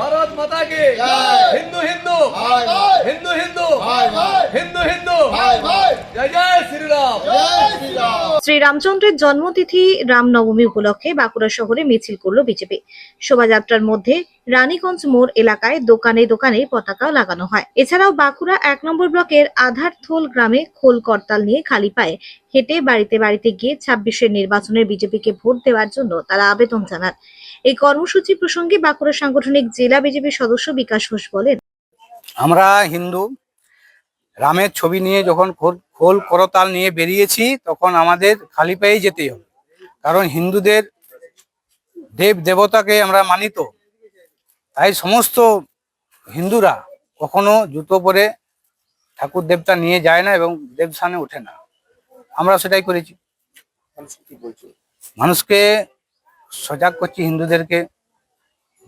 ভারত মাতা কি জয়। হিন্দু হিন্দু। হিন্দু হিন্দু। হিন্দু হিন্দু। ভাই ভাই। জয় জয় শ্রীরাম। শ্রী রামচন্দ্রের জন্মতিথি রামনবমী উপলক্ষে বাঁকুড়া শহরে মিছিল করল বিজেপি। শোভাযাত্রার মধ্যে রানীগঞ্জ মোড় এলাকায় দোকানে দোকানে পতাকা লাগানো হয়। এছাড়াও বাঁকুড়া এক নম্বর ব্লকের আধারথোল গ্রামে খোল করতাল নিয়ে খালি পায়ে হেঁটে বাড়িতে বাড়িতে গিয়ে ছাব্বিশের নির্বাচনের বিজেপিকে ভোট দেওয়ার জন্য তারা আবেদন জানান। এই কর্মসূচি প্রসঙ্গে বাঁকুড়া সাংগঠনিক জেলা বিজেপি সদস্য বিকাশ ঘোষ বলেন। আমরা হিন্দু রামের ছবি নিয়ে যখন খোল- খোল করতাল নিয়ে বেরিয়েছি তখন আমাদের খালি পায়েই যেতেই হবে। কারণ হিন্দুদের দেব দেবতাকে আমরা মানিত তাই সমস্ত হিন্দুরা কখনো জুতো পরে ঠাকুর দেবতা নিয়ে যায় না এবং দেবস্থানে ওঠে না। আমরা সেটাই করেছি। মানুষকে সজাগ করছি হিন্দুদেরকে।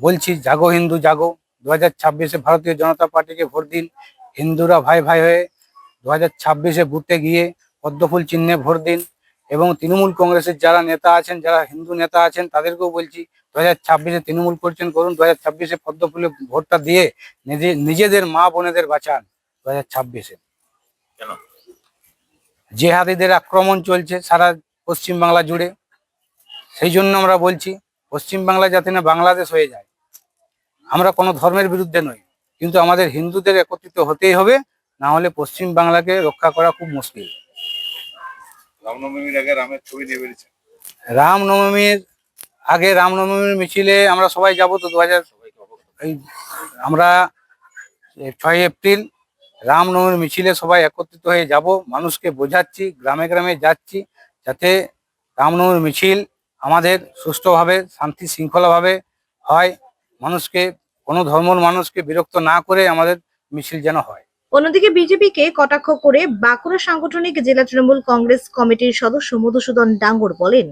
বলছি জাগো হিন্দু জাগো। দু হাজার ছাব্বিশে ভারতীয় জনতা পার্টিকে ভোট দিন। হিন্দুরা ভাই ভাই হয়ে দু হাজার ছাব্বিশে বুথে গিয়ে পদ্মফুল চিহ্নে ভোট দিন এবং তৃণমূল কংগ্রেসের যারা নেতা আছেন যারা হিন্দু নেতা আছেন তাদেরকেও বলছি দু হাজার ছাব্বিশে তৃণমূল করছেন করুন। দু হাজার ছাব্বিশে পদ্মফুলে ভোটটা দিয়ে নিজে- নিজেদের মা বোনেদের বাঁচান দু হাজার ছাব্বিশে জেহাদিদের আক্রমণ চলছে সারা পশ্চিমবাংলা জুড়ে। সেই জন্য আমরা বলছি পশ্চিমবাংলা যাতে না বাংলাদেশ হয়ে যায়। আমরা কোনো ধর্মের বিরুদ্ধে নই কিন্তু আমাদের হিন্দুদের একত্রিত হতেই হবে না হলে পশ্চিম বাংলাকে রক্ষা করা খুব মুশকিল। রামনবমীর আগে রামের ছবি নিয়ে বেরিয়েছে। রামনবমীর আগে রামনবমীর মিছিলে আমরা সবাই যাব তো দু হাজার এই আমরা ছয় এপ্রিল রামনবমীর মিছিলে সবাই একত্রিত হয়ে যাব। মানুষকে বোঝাচ্ছি গ্রামে গ্রামে যাচ্ছি যাতে রামনবমীর মিছিল আমাদের সুষ্ঠুভাবে শান্তি শৃঙ্খলাভাবে হয়। মানুষকে কোনো ধর্মর মানুষকে বিরক্ত না করে আমাদের মিছিল যেন হয়। অন্যদিকে বিজেপিকে কটাক্ষ করে বাঁকুড়া সাংগঠনিক জেলা তৃণমূল কংগ্রেস কমিটির সদস্য মধুসূদন ডাঙ্গর বলেন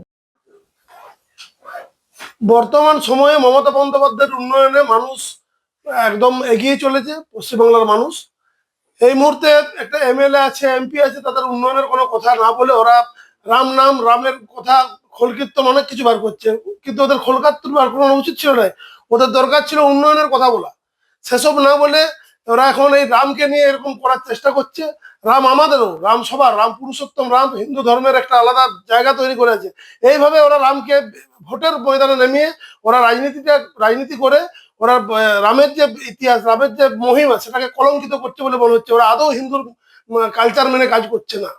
বর্তমান সময়ে মমতা বন্দ্যোপাধ্যায়ের উন্নয়নে মানুষ একদম এগিয়ে চলেছে পশ্চিমবাংলার মানুষ। এই মুহূর্তে একটা এমএলএ আছে এমপি আছে তাদের উন্নয়নের কোনো কথা না বলে ওরা রাম নাম রামের কথা খোলকীর্তন অনেক কিছু বার করছে। কিন্তু ওদের খোলকাত্তর বার করানো উচিত ছিল না। ওদের দরকার ছিল উন্নয়নের কথা বলা। সেসব না বলে ওরা এখন এই রামকে নিয়ে এরকম করার চেষ্টা করছে। রাম আমাদেরও, রাম সবার, রাম পুরুষোত্তম, রাম হিন্দু ধর্মের একটা আলাদা জায়গা তৈরি করেছে। এইভাবে ওরা রামকে ভোটের ময়দানে নেমিয়ে ওরা রাজনীতিটা, রাজনীতি করে ওরা রামের যে ইতিহাস, রামের যে মহিমা, সেটাকে কলঙ্কিত করছে বলে মনে হচ্ছে। ওরা আদৌ হিন্দুর কালচার মেনে কাজ করছে না।